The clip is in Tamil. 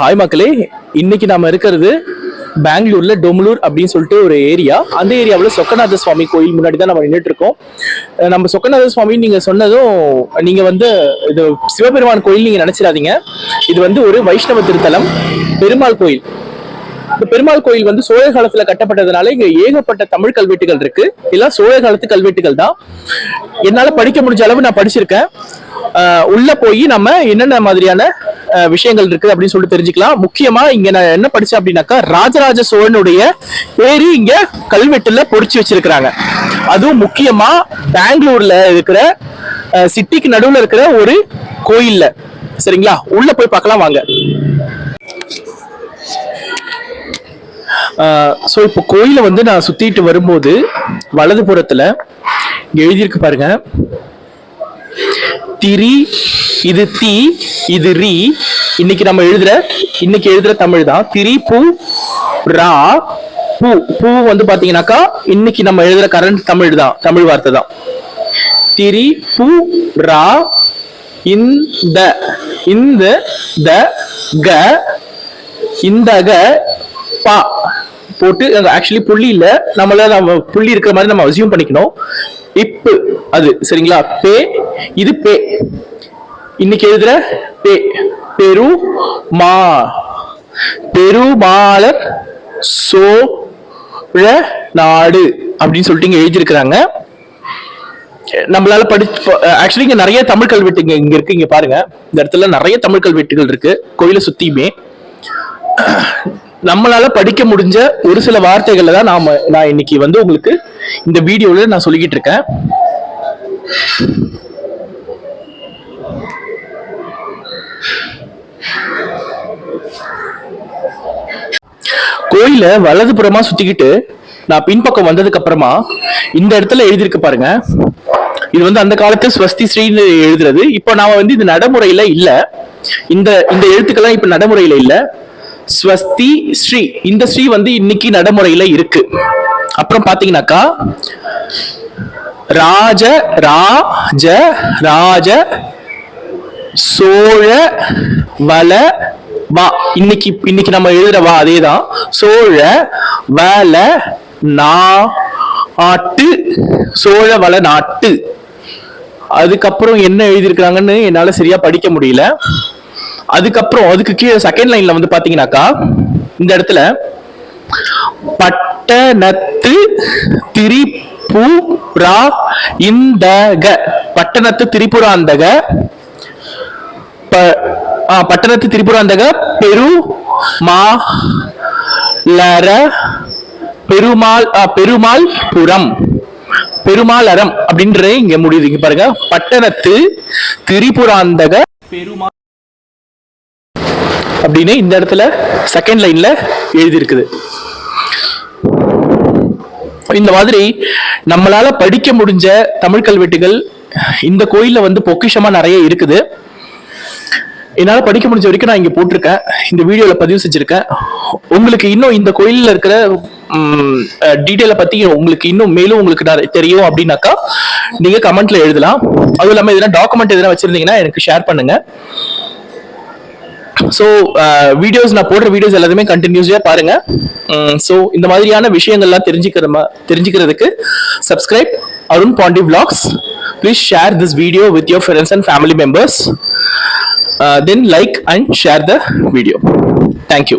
ஹாய் மக்களே. இன்னைக்கு நாம இருக்கிறது பெங்களூர்ல டொமலூர் அப்படின்னு சொல்லிட்டு ஒரு ஏரியா அந்த ஏரியாவில் சொக்கநாத சுவாமி கோயில் முன்னாடி தான் நம்ம நின்றுட்டு இருக்கோம். நம்ம சொக்கநாத சுவாமி நீங்க சொன்னதும் நீங்க வந்து இது சிவபெருமான் கோயில் நீங்க நினைச்சிடாதீங்க. இது வந்து ஒரு வைஷ்ணவ திருத்தலம் பெருமாள் கோயில். இந்த பெருமாள் கோயில் வந்து சோழ காலத்துல கட்டப்பட்டதுனால இங்க ஏகப்பட்ட தமிழ் கல்வெட்டுகள் இருக்கு. எல்லாம் சோழ காலத்து கல்வெட்டுகள் தான். என்னால படிக்க முடிஞ்ச அளவு நான் படிச்சிருக்கேன். உள்ள போய் நம்ம என்னென்ன மாதிரியான விஷயங்கள் இருக்கு அப்படின்னு சொல்லிட்டு தெரிஞ்சுக்கலாம். முக்கியமா இங்க நான் என்ன படிச்சேன் அப்படின்னாக்கா ராஜராஜ சோழனுடைய பேரு இங்க கல்வெட்டுல பொறிச்சு வச்சிருக்கிறாங்க. அதுவும் முக்கியமா பெங்களூர்ல இருக்கிற சிட்டிக்கு நடுவுல இருக்கிற ஒரு கோயில்ல. சரிங்களா? உள்ள போய் பார்க்கலாம் வாங்க. ஸோ இப்போ கோயிலை வந்து நான் சுத்திட்டு வரும்போது வலது புறத்துல எழுதியிருக்கு பாருங்க. திரி இது தி இது ரி. இன்னைக்கு நம்ம எழுதுற இன்னைக்கு எழுதுற தமிழ் தான் திரி பூ ரா பூ. பூ வந்து பாத்தீங்கன்னாக்கா இன்னைக்கு நம்ம எழுதுற கரண்ட் தமிழ் தான் தமிழ் வார்த்தை தான் திரி பூ ரா இந்த இந்த த க இந்த க பா. போட்டு ஆக்சுவலி புள்ளி இல்ல. நம்மள நம்ம புள்ளி இருக்கிற மாதிரி நம்ம அசியூம் பண்ணிக்கணும். இப்பு. அது சரிங்களா? பே இது பே. இன்னைக்கு எழுதுற பே. பெரு மா. பெருமாளர் சோழ நாடு அப்படின்னு சொல்லிட்டு இங்க எழுதியிருக்கிறாங்க. நம்மளால படிச்சு ஆக்சுவலி இங்க நிறைய தமிழ் கல்வெட்டுங்க இங்க இருக்கு. இங்க பாருங்க. இந்த இடத்துல நிறைய தமிழ் கல்வெட்டுகள் இருக்கு. கோயிலை சுத்தியுமே. நம்மளால படிக்க முடிஞ்ச ஒரு சில வார்த்தைகளை தான் நாம நான் இன்னைக்கு வந்து உங்களுக்கு இந்த வீடியோல நான் சொல்லிக்கிட்டு இருக்கேன். கோயில வலதுபுறமா சுத்திக்கிட்டு நான் பின்பக்கம் வந்ததுக்கு அப்புறமா இந்த இடத்துல எழுதியிருக்கு பாருங்க. இது வந்து அந்த காலத்து ஸ்வஸ்தி ஸ்ரீன்னு எழுதுறது. இப்போ நாம வந்து இது நடைமுறையில இல்ல. இந்த இந்த எழுத்துக்கெல்லாம் இப்ப நடைமுறையில இல்ல. ஸ்வஸ்தி ஸ்ரீ. இந்த ஸ்ரீ வந்து இன்னைக்கு நடைமுறையில இருக்கு. அப்புறம் பாத்தீங்கன்னாக்கா ராஜ ராஜ ராஜ சோழ வள வா. இன்னைக்கு இன்னைக்கு நம்ம எழுதுற வா அதேதான். சோழ வள நாட்டு சோழ வள நாட்டு. அதுக்கப்புறம் என்ன எழுதியிருக்கிறாங்கன்னு என்னால சரியா படிக்க முடியல. அதுக்கப்புறம் அதுக்கு கீழே செகண்ட் லைன்ல வந்து பாத்தீங்கன்னாக்கா இந்த இடத்துல பட்டணத்து திரிபுரா இந்தக. பட்டணத்து திரிபுராந்தக பட்டணத்து திரிபுராந்தக பெரு மா லர பெருமாள் பெருமாள் புறம் பெருமாள் அறம் அப்படின்ற இங்க முடியுது. இங்க பாருங்க. பட்டணத்து திரிபுராந்தக பெருமாள் அப்படின்னு இந்த இடத்துல செகண்ட் லைன்ல எழுதியிருக்குது. இந்த மாதிரி நம்மளால படிக்க முடிஞ்ச தமிழ் கல்வெட்டுகள் இந்த கோயில்ல வந்து பொக்கிஷமா நிறைய இருக்குது. என்னால படிக்க முடிஞ்ச வரைக்கும் நான் இங்க போட்டிருக்கேன். இந்த வீடியோல பதிவு செஞ்சிருக்கேன். உங்களுக்கு இன்னும் இந்த கோயில்ல இருக்கிற டீட்டெயில பத்தி உங்களுக்கு இன்னும் மேலும் உங்களுக்கு நிறைய தெரியும் அப்படின்னாக்கா நீங்க கமெண்ட்ல எழுதலாம். அதுவும் இல்லாம எதனா டாக்குமெண்ட் எதனா வச்சிருந்தீங்கன்னா எனக்கு ஷேர் பண்ணுங்க. ஸோ வீடியோஸ் uh, நான் போடுற வீடியோஸ் எல்லாத்தையுமே கண்டினியூஸாக பாருங்க. ஸோ இந்த மாதிரியான விஷயங்கள்லாம் தெரிஞ்சுக்கிற மா- தெரிஞ்சுக்கிறதுக்கு subscribe Arun Pandi vlogs. Please share this video with your friends and family members then like and share the video thank you